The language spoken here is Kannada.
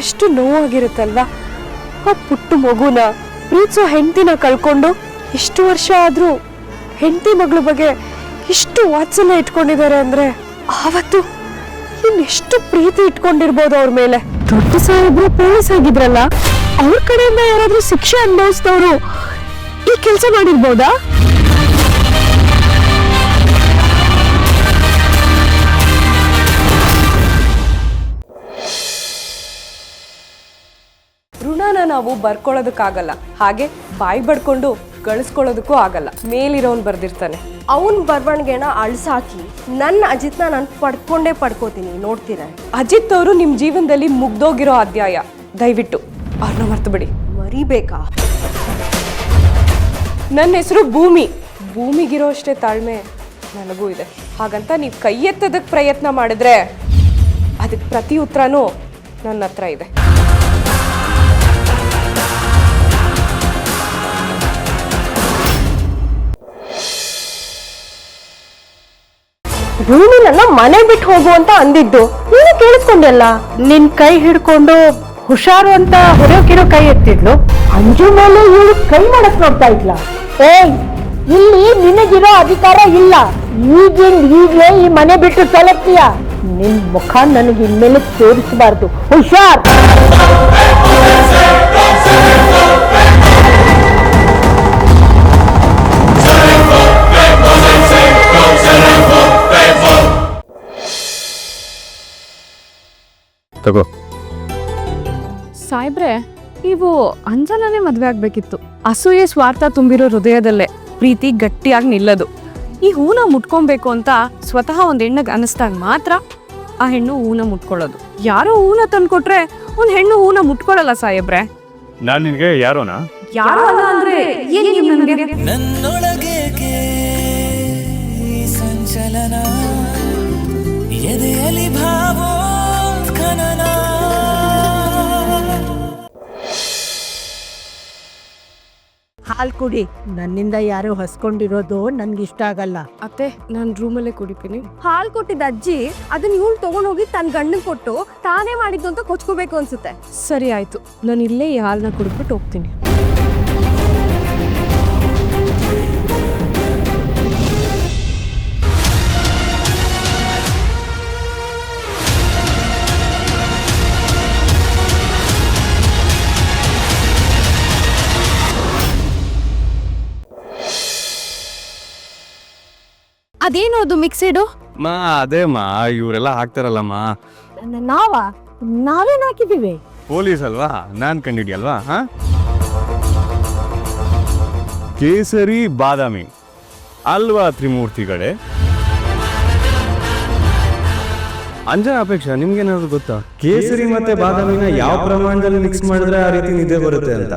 ಎಷ್ಟು ನೋವಾಗಿರುತ್ತಲ್ವಾ? ಆ ಪುಟ್ಟು ಮಗುನ ಪ್ರೀತಿಸೋ ಹೆಂಡತಿನ ಕಳ್ಕೊಂಡು ಎಷ್ಟು ವರ್ಷ ಆದರೂ ಹೆಂಡತಿ ಮಗಳ ಬಗ್ಗೆ ಇಷ್ಟು ವಾತ್ಸಲ್ಯ ಇಟ್ಕೊಂಡಿದ್ದಾರೆ ಅಂದ್ರೆ ಆವತ್ತು ಇನ್ನೆಷ್ಟು ಪ್ರೀತಿ ಇಟ್ಕೊಂಡಿರ್ಬೋದು ಅವ್ರ ಮೇಲೆ? ದೊಡ್ಡ ಸಾಹೇಬ್ರು ಪೊಲೀಸ್ ಆಗಿದ್ರಲ್ಲ, ಅವ್ರ ಕಡೆಯಿಂದ ಯಾರಾದರೂ ಶಿಕ್ಷೆ ಅನುಭವಿಸಿದವರು ಈ ಕೆಲಸ ಮಾಡಿರ್ಬೋದಾ? ನಾವು ಬರ್ಕೊಳ್ಳೋದಕ್ಕಾಗಲ್ಲ. ಹಾಗೆ ಬಾಯಿ ಬಡ್ಕೊಂಡು ಗಳಿಸ್ಕೊಳ್ಳೋದಕ್ಕೂ ಆಗಲ್ಲ. ಮೇಲಿರೋನ್ ಬರ್ದಿರ್ತಾನೆ. ಅವನ್ ಬರವಣಿಗೆನ ಅಳ್ಸಾಕಿ ನನ್ನ ಅಜಿತ್ನ ನಾನು ಪಡ್ಕೊಂಡೇ ಪಡ್ಕೋತೀನಿ ನೋಡ್ತೀರ? ಅಜಿತ್ ಅವರು ನಿಮ್ ಜೀವನದಲ್ಲಿ ಮುಗ್ದೋಗಿರೋ ಅಧ್ಯಾಯ. ದಯವಿಟ್ಟು. ಅವ್ರನ್ನ ಮರ್ತು ಬಿಡಿ ಮರಿಬೇಕಾ? ನನ್ನ ಹೆಸರು ಭೂಮಿ. ಭೂಮಿಗಿರೋ ಅಷ್ಟೇ ತಾಳ್ಮೆ ನನಗೂ ಇದೆ. ಹಾಗಂತ ನೀವು ಕೈ ಎತ್ತೋದಕ್ಕೆ ಪ್ರಯತ್ನ ಮಾಡಿದ್ರೆ ಅದಕ್ಕೆ ಪ್ರತಿ ಉತ್ತರನೂ ನನ್ನ ಹತ್ರ ಇದೆ. ಭೂಮಿ ನನ್ನ ಮನೆ ಬಿಟ್ಟು ಹೋಗು ಅಂತ ಅಂದಿದ್ದು. ನೀನು ಕೇಳಿಸ್ಕೊಂಡೆಲ್ಲ? ನಿನ್ ಕೈ ಹಿಡ್ಕೊಂಡು ಹುಷಾರು ಅಂತ ಹೊರೆಯೋಕಿರೋ ಕೈ ಎತ್ತಿದ್ಲು? ಅಂಜು ಮೇಲೆ ಇವಳು ಕೈ ಮಾಡಕ್ ನೋಡ್ತಾ ಇದ್ಲ. ಏಯ್ ಇಲ್ಲಿ ನಿನಗಿರೋ ಅಧಿಕಾರ ಇಲ್ಲ. ಈಗಿಂದ ಈಗಲೇ ಈ ಮನೆ ಬಿಟ್ಟು ತೊಲಗ್ತೀಯ ನಿನ್ ಮುಖ ನನಗೆ ಇನ್ಮೇಲೆ ತೋರಿಸಬಾರ್ದು. ಹುಷಾರ್! ತಗೋ. ಸಾಯ್ಬ್ರೆ ನೀವು ಅಂಜನನೇ ಮದ್ವೆ ಆಗ್ಬೇಕಿತ್ತು. ಅಸೂಯೆ ಸ್ವಾರ್ಥ ತುಂಬಿರೋ ಹೃದಯದಲ್ಲೇ ಪ್ರೀತಿ ಗಟ್ಟಿಯಾಗಿ ನಿಲ್ಲದು. ಈ ಹೂನ ಮುಟ್ಕೊಬೇಕು ಅಂತ ಸ್ವತಃ ಒಂದ್ ಹೆಣ್ಣಗ್ ಅನಿಸ್ದಾಗ ಮಾತ್ರ ಆ ಹೆಣ್ಣು ಹೂನ ಮುಟ್ಕೊಳ್ಳೋದು. ಯಾರೋ ಹೂನ ತಂದ್ಕೊಟ್ರೆ ಒಂದ್ ಹೆಣ್ಣು ಹೂನ ಮುಟ್ಕೊಳ್ಳಲ್ಲ ಸಾಹೇಬ್ರೆ ನಾನು ನಿನಗೆ ಯಾರೋನಾ? ಯಾರೋ ಅಲ್ಲ ಅಂದ್ರೆ ಏನ್ ನೀವ್ ನನ್ಗೆ? ನನ್ನೊಳಗೇಕೆ ಈ ಸಂಚಲನ ಎದೆಯಲ್ಲಿ ಭಾವೋತ್ಖನನ ಹಾಲ್ ಕುಡಿ ನನ್ನಿಂದ ಯಾರು ಹಸ್ಕೊಂಡಿರೋದು ನನ್ಗೆ ಇಷ್ಟ ಆಗಲ್ಲ. ಅತ್ತೆ ನಾನು ರೂಮಲ್ಲೇ ಕುಡಿತೀನಿ. ಹಾಲು ಕೊಟ್ಟಿದ್ದ ಅಜ್ಜಿ ಅದನ್ನ ಇವಳು ತಗೊಂಡೋಗಿ ತನ್ನ ಗಂಡನ್ ಕೊಟ್ಟು ತಾನೇ ಮಾಡಿದ್ದು ಅಂತ ಕೊಚ್ಕೋಬೇಕು ಅನ್ಸುತ್ತೆ. ಸರಿ ಆಯ್ತು. ನಾನು ಇಲ್ಲೇ ಈ ಹಾಲನ್ನ ಕುಡಿದ್ಬಿಟ್ಟು ಹೋಗ್ತೀನಿ. ಅದೇನು ಅದು ಮಿಕ್ಸಿಡು ಮಾ ಅದೇ ಮಾ ಇವರೆಲ್ಲ ಹಾಕ್ತಾರಲ್ಲಮ್ಮ. ನಾವ? ನಾವೇನ್ ಹಾಕಿದೀವಿ ಪೊಲೀಸ್ ಅಲ್ವಾ? ನಾನ್ ಕಂಡಿಡಿಯಲ್ವಾ ಹಾ? ಕೇಸರಿ ಬಾದಾಮಿ. ಅಲ್ವಾ ತ್ರಿಮೂರ್ತಿಗಳೇ? ಅಂಜನ ನಿಮ್ಗೆ ನಿಮ್ಗೇನಾದ್ರು ಗೊತ್ತಾ? ಕೇಸರಿ ಮತ್ತೆ ಬಾದಾಮಿನ ಯಾವ ಪ್ರಮಾಣದಲ್ಲಿ ಮಿಕ್ಸ್ ಮಾಡಿದ್ರೆ ಆ ರೀತಿ ನಿದ್ದೆ ಬರುತ್ತೆ ಅಂತ?